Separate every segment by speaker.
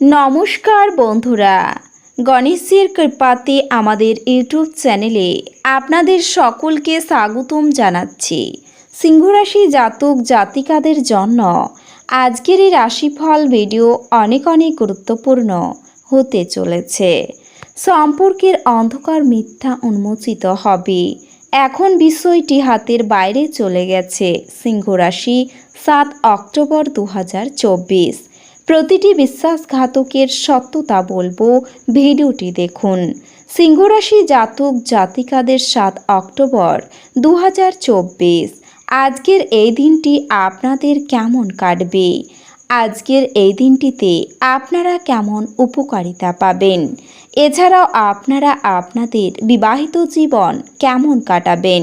Speaker 1: নমস্কার বন্ধুরা। গণেশের কৃপাতে আমাদের ইউটিউব চ্যানেলে আপনাদের সকলকে স্বাগতম জানাচ্ছি। সিংহরাশি জাতক জাতিকাদের জন্য আজকের এই রাশিফল ভিডিও অনেক অনেক গুরুত্বপূর্ণ হতে চলেছে। সম্পর্কের অন্ধকার মিথ্যা উন্মোচিত হবে। এখন বিষয়টি হাতের বাইরে চলে গেছে সিংহরাশি সাত অক্টোবর দু হাজার চব্বিশ। প্রতিটি বিশ্বাসঘাতকের সত্যতা বলব। ভিডিওটি দেখুন। সিংহরাশি জাতক জাতিকাদের সাত অক্টোবর দু হাজার চব্বিশ। আজকের এই দিনটি আপনাদের কেমন কাটবে? আজকের এই দিনটিতে আপনারা কেমন উপকারিতা পাবেন? এছাড়াও আপনারা আপনাদের বিবাহিত জীবন কেমন কাটাবেন?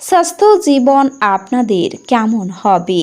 Speaker 1: স্বাস্থ্য জীবন আপনাদের কেমন হবে?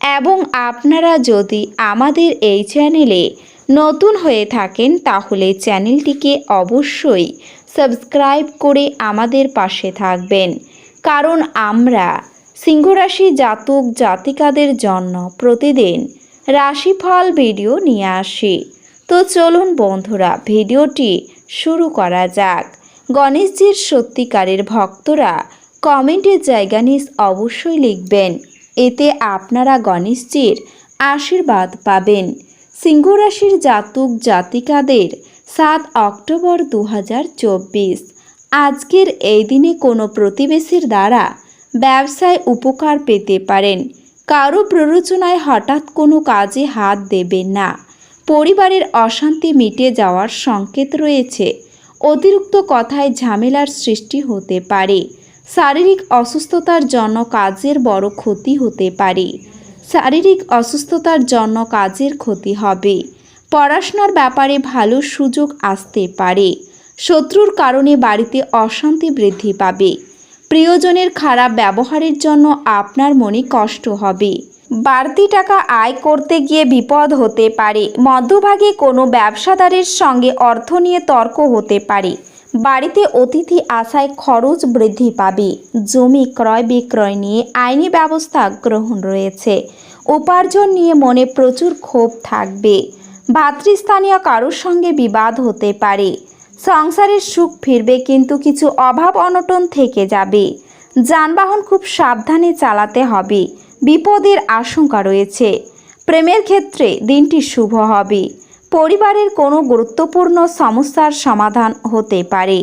Speaker 1: এবং আপনারা যদি আমাদের এই চ্যানেলে নতুন হয়ে থাকেন, তাহলে চ্যানেলটিকে অবশ্যই সাবস্ক্রাইব করে আমাদের পাশে থাকবেন। কারণ আমরা সিংহরাশি জাতক জাতিকাদের জন্য প্রতিদিন রাশিফল ভিডিও নিয়ে আসি। তো চলুন বন্ধুরা, ভিডিওটি শুরু করা যাক। গণেশজির সত্যিকারের ভক্তরা কমেন্টের জায়গা নিস অবশ্যই লিখবেন এতে আপনারা গণেশজির আশীর্বাদ পাবেন। সিংহরাশির জাতক জাতিকাদের সাত অক্টোবর দু হাজার চব্বিশ। আজকের এই দিনে কোনো প্রতিবেশীর দ্বারা ব্যবসায় উপকার পেতে পারেন। কারও প্ররোচনায় হঠাৎ কোনো কাজে হাত দেবেন না। পরিবারের অশান্তি মিটে যাওয়ার সংকেত রয়েছে। অতিরিক্ত কথায় ঝামেলার সৃষ্টি হতে পারে। শারীরিক অসুস্থতার জন্য কাজের বড় ক্ষতি হতে পারে। শারীরিক অসুস্থতার জন্য কাজের ক্ষতি হবে। পড়াশোনার ব্যাপারে ভালো সুযোগ আসতে পারে। শত্রুর কারণে বাড়িতে অশান্তি বৃদ্ধি পাবে। প্রিয়জনের খারাপ ব্যবহারের জন্য আপনার মনে কষ্ট হবে। বাড়তি টাকা আয় করতে গিয়ে বিপদ হতে পারে। মধ্যভাগে কোনো ব্যবসাদারের সঙ্গে অর্থ নিয়ে তর্ক হতে পারে। বাড়িতে অতিথি আসায় খরচ বৃদ্ধি পাবে। জমি ক্রয় বিক্রয় নিয়ে আইনি ব্যবস্থা গ্রহণ রয়েছে। উপার্জন নিয়ে মনে প্রচুর ক্ষোভ থাকবে। ভাতৃস্থানীয় কারোর সঙ্গে বিবাদ হতে পারে। সংসারের সুখ ফিরবে কিন্তু কিছু অভাব অনটন থেকে যাবে। যানবাহন খুব সাবধানে চালাতে হবে। বিপদের আশঙ্কা রয়েছে। প্রেমের ক্ষেত্রে দিনটি শুভ হবে। পরিবারের কোনো গুরুত্বপূর্ণ সমস্যার সমাধান হতে পারে।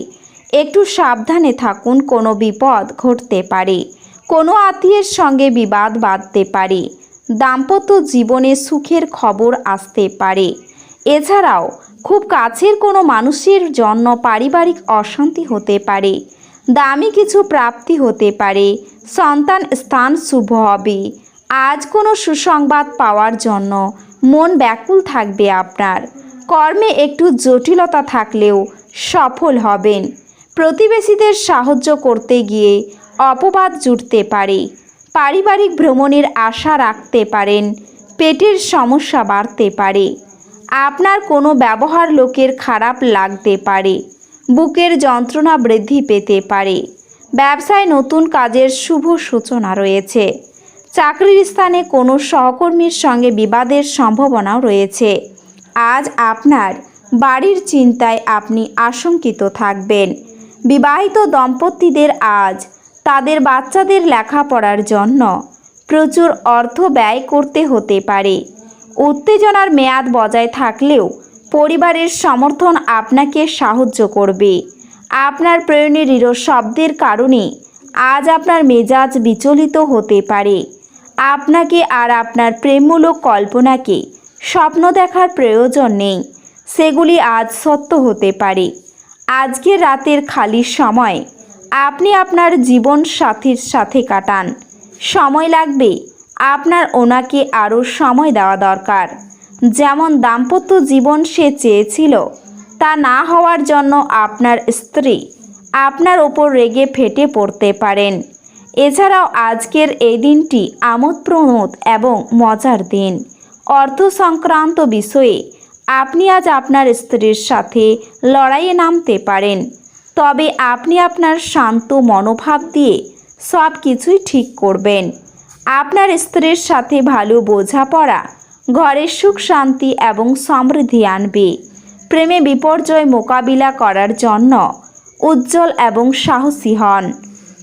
Speaker 1: একটু সাবধানে থাকুন, কোনো বিপদ ঘটতে পারে। কোনো আত্মীয়ের সঙ্গে বিবাদ বাঁধতে পারে। দাম্পত্য জীবনে সুখের খবর আসতে পারে। এছাড়াও, খুব কাছের কোনো মানুষের জন্য পারিবারিক অশান্তি হতে পারে। দামি কিছু প্রাপ্তি হতে পারে। সন্তান স্থান শুভ হবে। আজ কোনো সুসংবাদ পাওয়ার জন্য মন ব্যাকুল থাকবে আপনার। কর্মে একটু জটিলতা থাকলেও সফল হবেন। প্রতিবেশীদের সাহায্য করতে গিয়ে অপবাদ জুটতে পারে। পারিবারিক ভ্রমণের আশা রাখতে পারেন। পেটের সমস্যা বাড়তে পারে। আপনার কোনো ব্যবহার লোকের খারাপ লাগতে পারে। বুকের যন্ত্রণা বৃদ্ধি পেতে পারে। ব্যবসায় নতুন কাজের শুভ সূচনা রয়েছে। চাকরির স্থানে কোনো সহকর্মীর সঙ্গে বিবাদের সম্ভাবনাও রয়েছে। আজ আপনার বাড়ির চিন্তায় আপনি আশঙ্কিত থাকবেন। বিবাহিত দম্পতিদের আজ তাদের বাচ্চাদের লেখাপড়ার জন্য প্রচুর অর্থ ব্যয় করতে হতে পারে। উত্তেজনার মেয়াদ বজায় থাকলেও পরিবারের সমর্থন আপনাকে সাহায্য করবে। আপনার প্রয়োজনে দৃঢ় শব্দের কারণে আজ আপনার মেজাজ বিচলিত হতে পারে। আপনাকে আর আপনার প্রেমমূলক কল্পনাকে স্বপ্ন দেখার প্রয়োজন নেই। সেগুলি আজ সত্য হতে পারে। আজকের রাতের খালি সময় আপনি আপনার জীবন সাথীর সাথে কাটান। সময় লাগবে আপনার ওনাকে আরও সময় দেওয়া দরকার। যেমন দাম্পত্য জীবন সে চেয়েছিল, তা না হওয়ার জন্য আপনার স্ত্রী আপনার ওপর রেগে ফেটে পড়তে পারেন। এছাড়াও আজকের এই দিনটি আমোদ প্রমোদ এবং মজার দিন। অর্থ সংক্রান্ত বিষয়ে আপনি আজ আপনার স্ত্রীর সাথে লড়াইয়ে নামতে পারেন। তবে আপনি আপনার শান্ত মনোভাব দিয়ে সব কিছুই ঠিক করবেন। আপনার স্ত্রীর সাথে ভালো বোঝাপড়া, ঘরের সুখ শান্তি এবং সমৃদ্ধি আনবে। প্রেমে বিপর্যয় মোকাবিলা করার জন্য উজ্জ্বল এবং সাহসী হন।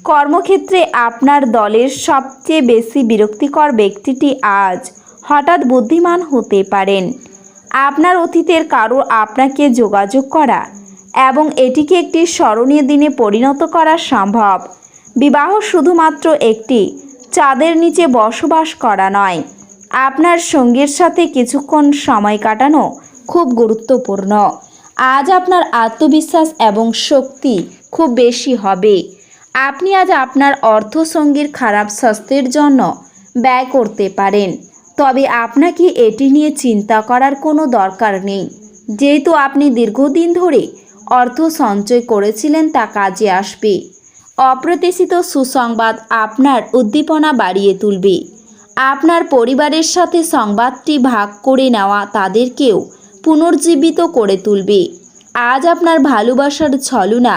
Speaker 1: কর্মক্ষেত্রে আপনার দলের সবচেয়ে বেশি বিরক্তিকর ব্যক্তিটি আজ হঠাৎ বুদ্ধিমান হতে পারেন। আপনার অতীতের কারও আপনাকে যোগাযোগ করা এবং এটিকে একটি স্মরণীয় দিনে পরিণত করা সম্ভব। বিবাহ শুধুমাত্র একটি চাঁদের নিচে বসবাস করা নয়, আপনার সঙ্গীর সাথে কিছুক্ষণ সময় কাটানো খুব গুরুত্বপূর্ণ। আজ আপনার আত্মবিশ্বাস এবং শক্তি খুব বেশি হবে। আপনি আজ আপনার অর্থ সঙ্গীর খারাপ স্বাস্থ্যের জন্য ব্যয় করতে পারেন। তবে আপনাকে এটি নিয়ে চিন্তা করার কোনো দরকার নেই। যেহেতু আপনি দীর্ঘদিন ধরে অর্থ সঞ্চয় করেছিলেন, তা কাজে আসবে। অপ্রত্যাশিত সুসংবাদ আপনার উদ্দীপনা বাড়িয়ে তুলবে। আপনার পরিবারের সাথে সংবাদটি ভাগ করে নেওয়া তাদেরকেও পুনর্জীবিত করে তুলবে। আজ আপনার ভালোবাসার ছলনা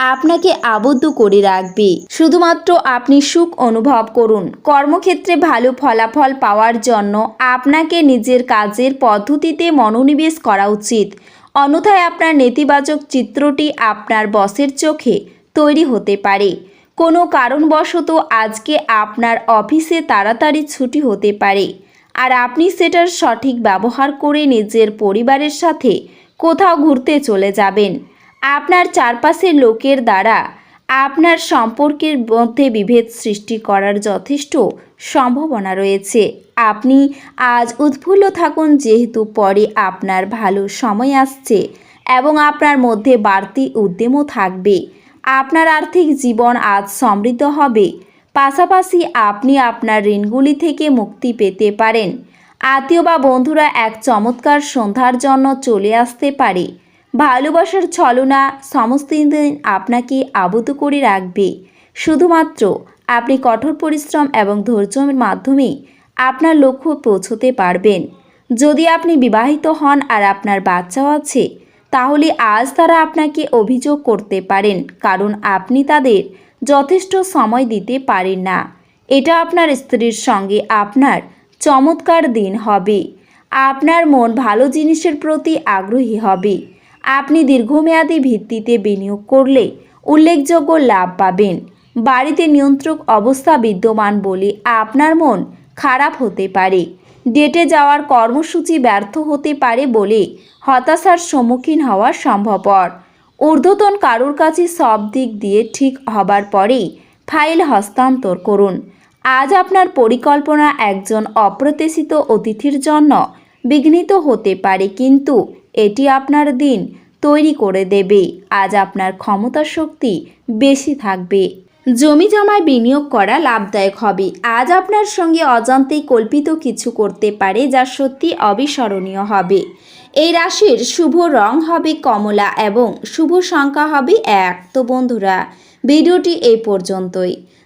Speaker 1: আপনাকে আবদ্ধ করে রাখবে। শুধুমাত্র আপনি সুখ অনুভব করুন। কর্মক্ষেত্রে ভালো ফলাফল পাওয়ার জন্য আপনাকে নিজের কাজের পদ্ধতিতে মনোনিবেশ করা উচিত। অন্যথায় আপনার নেতিবাচক চিত্রটি আপনার বসের চোখে তৈরি হতে পারে। কোনো কারণবশত আজকে আপনার অফিসে তাড়াতাড়ি ছুটি হতে পারে। আর আপনি সেটার সঠিক ব্যবহার করে নিজের পরিবারের সাথে কোথাও ঘুরতে চলে যাবেন। আপনার চারপাশের লোকের দ্বারা আপনার সম্পর্কের মধ্যে বিভেদ সৃষ্টি করার যথেষ্ট সম্ভাবনা রয়েছে। আপনি আজ উৎফুল্ল থাকুন, যেহেতু পরে আপনার ভালো সময় আসছে এবং আপনার মধ্যে বাড়তি উদ্যমও থাকবে। আপনার আর্থিক জীবন আজ সমৃদ্ধ হবে। পাশাপাশি আপনি আপনার ঋণগুলি থেকে মুক্তি পেতে পারেন। আত্মীয় বা বন্ধুরা এক চমৎকার সন্ধ্যার জন্য চলে আসতে পারে। ভালোবাসার ছলনা সমস্ত দিন আপনাকে আবদ্ধ করে রাখবে। শুধুমাত্র আপনি কঠোর পরিশ্রম এবং ধৈর্যের মাধ্যমে আপনার লক্ষ্য পৌঁছতে পারবেন। যদি আপনি বিবাহিত হন আর আপনার বাচ্চাও আছে, তাহলে আজ তারা আপনাকে অভিযোগ করতে পারেন, কারণ আপনি তাদের যথেষ্ট সময় দিতে পারেন না। এটা আপনার স্ত্রীর সঙ্গে আপনার চমৎকার দিন হবে। আপনার মন ভালো জিনিসের প্রতি আগ্রহী হবে। আপনি দীর্ঘমেয়াদী ভিত্তিতে বিনিয়োগ করলে উল্লেখযোগ্য লাভ পাবেন। বাড়িতে নিয়ন্ত্রক অবস্থা বিদ্যমান বলে আপনার মন খারাপ হতে পারে। ডেটে যাওয়ার কর্মসূচি ব্যর্থ হতে পারে বলে হতাশার সম্মুখীন হওয়া সম্ভবপর। ঊর্ধ্বতন কারুর কাছে সব দিক দিয়ে ঠিক হবার পরেই ফাইল হস্তান্তর করুন। আজ আপনার পরিকল্পনা একজন অপ্রত্যাশিত অতিথির জন্য বিঘ্নিত হতে পারে, কিন্তু এটি আপনার দিন তৈরি করে দেবে। আজ আপনার ক্ষমতা শক্তি বেশি থাকবে। জমি জমায় বিনিয়োগ করা লাভদায়ক হবে। আজ আপনার সঙ্গে অজান্তেই কল্পিত কিছু করতে পারে যা সত্যি অবিস্মরণীয় হবে। এই রাশির শুভ রং হবে কমলা এবং শুভ সংখ্যা হবে এক। তো বন্ধুরা, ভিডিওটি এই পর্যন্তই।